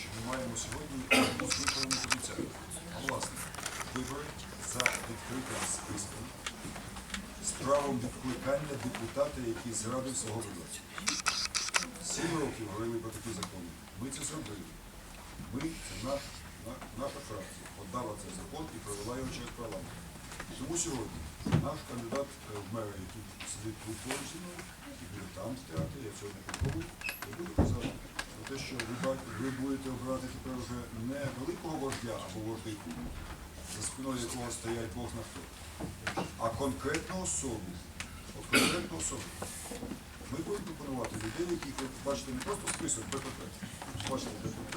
що ми маємо сьогодні одну з виборних обіцянок. А власне, вибори за відкритим списком з правом відкликання депутата, який зрадив свого виборця. Сім років говорили про такі закони. Ми це зробили. Ми, це наш, на- наша фракція, подала цей закон і провела його через парламент. Тому сьогодні наш кандидат е, в мери, який сидить тут поруч зі мною, і буде там стояти, я цього не приховую, я буду казати те, що ви, ви будете обирати тепер вже не великого вождя або вождику, за спиною якого стоять Бог на хто, а конкретну особу. От конкретну особу. Ми будемо пропонувати людей, ви бачите не просто список БПП, бачите БПП,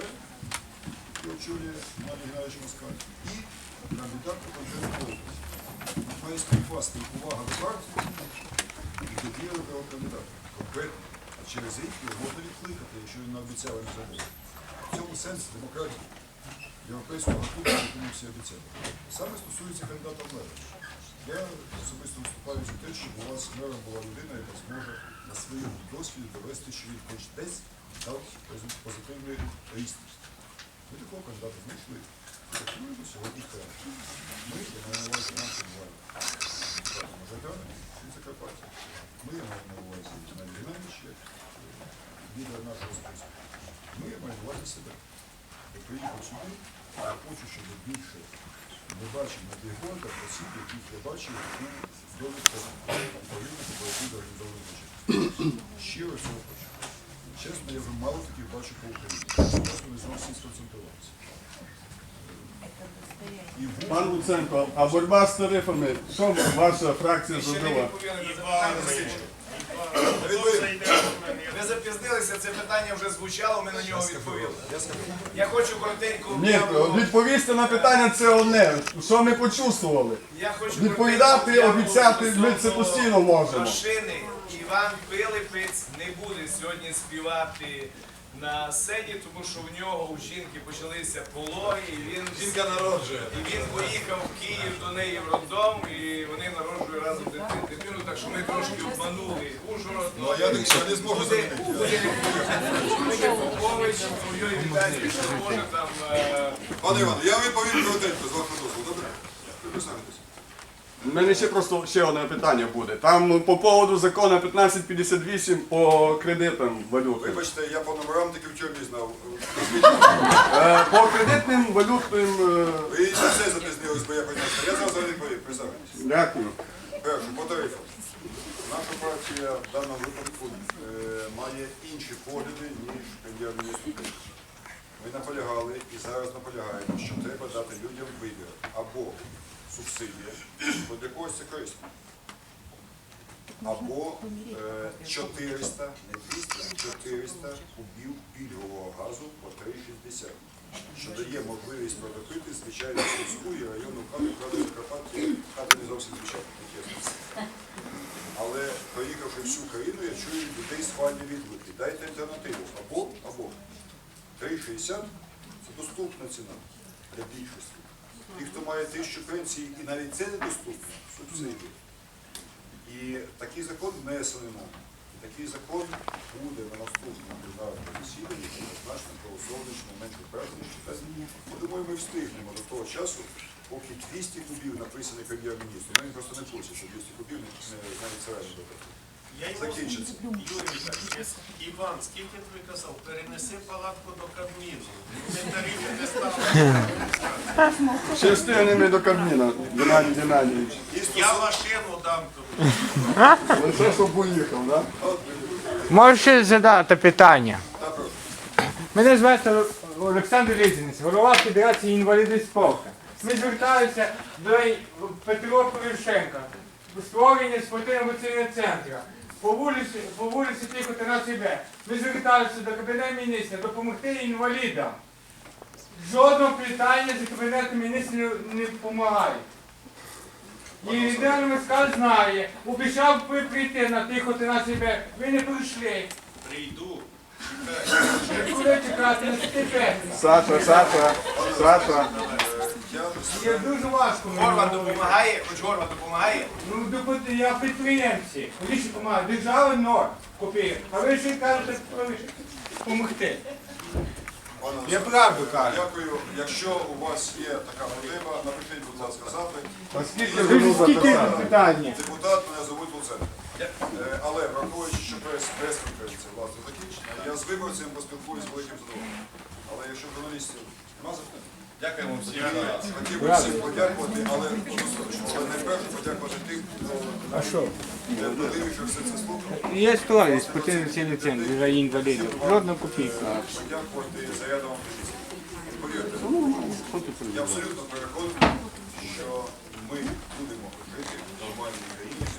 який очолює Іван Геннадійович Москаль, і кандидат по конкретну область. Має співпасти увага до партії і довіра до кандидата. Конкретно. Через рік його можна відкликати, якщо він наобіцяв не забув. В цьому сенс демократії європейського клубу, яку ми всі обіцяли. Саме стосується кандидата в мери. Я особисто виступаю за те, щоб у вас мером була людина, яка зможе на своєму досвіді довести, що він хоч десь дав пози- позитивний ріст. Ми такого кандидата знайшли. Пропонуємо сьогодні теж. Ми, я маю на увазі нашу владу. Мажоритарна і Закарпаття. Ми, маю на увазі як е, лідер нашого списку. Ми, маю на увазі себе. Я приїхав сюди, я хочу, щоб більше бачив на бігбордах осіб, яких я бачив у довідках управління по боротьбі організованої. Щиро цього хочу. Чесно, я вже мало таких бачу по Україні. Просто не зовсім сконцентрувався. І в Пан Луценко, а боротьба з тарифами, що ваша фракція зробила? Ви запізнилися, це питання вже звучало, ми на нього відповіли. Я хочу коротенько. Ні, відповісти на питання це одне. Що ми почувствували? Я хочу Відповідати, обіцяти, ми це постійно можемо. Машини Іван Пилипець не буде сьогодні співати на сцені, тому що в нього у жінки почалися пологи, і він Жінка народжує. І він поїхав в Київ до неї в роддом, і вони народжують разом дити- дитину, так що ми трошки обманули Ужгород. Ну, а я я не зможу замінити. Попович, Ой, Віталій, що може там. е, Пане Іване, я відповім коротенько, з вашого дозволу. Добре? Ви. У мене ще просто ще одне питання буде. Там по поводу закону 1558 по кредитам валютним. Вибачте, я по номерам тільки в тюрмі знав. Е, По кредитним валютним. е, Ви і на це запізнились, бо я поняв. Я зараз вам відповім. Дякую. Перше, по тарифам. Наша партія в даному випадку е, має інші погляди, ніж прем'єр-міністр України. Ми наполягали і зараз наполягаємо, що треба дати людям вибір або субсидія, бо для когось це корисно, або е, 400, не 200, 400 кубів пільгового газу по 3,60, що дає можливість протопити звичайну сільську і районну хату, правда, Закарпаття, хати не зовсім звичайно, чесно. Але проїхавши всю країну, я чую людей схвальні відгуки. Дайте альтернативу. Або, або. 3,60 це доступна ціна для більшості. Ті, хто має тисячу пенсій, і навіть це недоступно, субсидії. І такий закон внесений нам. Такий закон буде на наступному пленарному засіданні, однозначно проголосований щонайменше впевнений, що це. Думаю, ми встигнемо до того часу, поки 200 кубів написаний прем'єр-міністром. Він просто не курсі, що 200 кубів не навіть добре. Я йому Закінчиться. Юрій Віталійович, Іван, скільки тобі казав, перенеси палатку до Кабміну. Ми тарифи не ставимо. Ще до Кабміна, Геннадій Геннадійович. Я машину дам тобі. Лише щоб поїхав, так? Можете задати питання? Мене звати Олександр Різинець, голова Федерації інвалідів спорту. Ми звертаємося до Петро Порошенка, створення спортивно-емоційного центру. По вулиці, по вулиці Тихо 13Б. Ми звертаємося до Кабінету міністрів допомогти інвалідам. Жодного питання за Кабінетом міністрів не допомагає. І Ідеально Москаль знає, обіцяв прийти на Тихо 13Б, ви не прийшли. Прийду. Куди чекати на? Саша, Саша, Саша. Я дуже важко. мені допомагає, хоч Горван допомагає. Ну, допу- я підприємці. Більше допомагаю. Держава ноль копійок. А ви ще кажете, допомогти. Я правду кажу. Дякую. Якщо у вас є така потреба, напишіть, будь ласка, запит. Оскільки Ви скільки питання? Депутат мене звуть Луценко. Е, Але враховуючи, що прес, прес-конференція власне закінчена, я з виборцем поспілкуюсь з великим задоволенням. Але якщо журналістів нема запитань, Дякуємо всім. хотів би всім подякувати, але найперше подякувати тим, хто А що? дивився все це слухав. Є сторіс спортивний ліцензії за інвалідів. Подякувати за рядом Повірте, я абсолютно переконаний, що ми будемо жити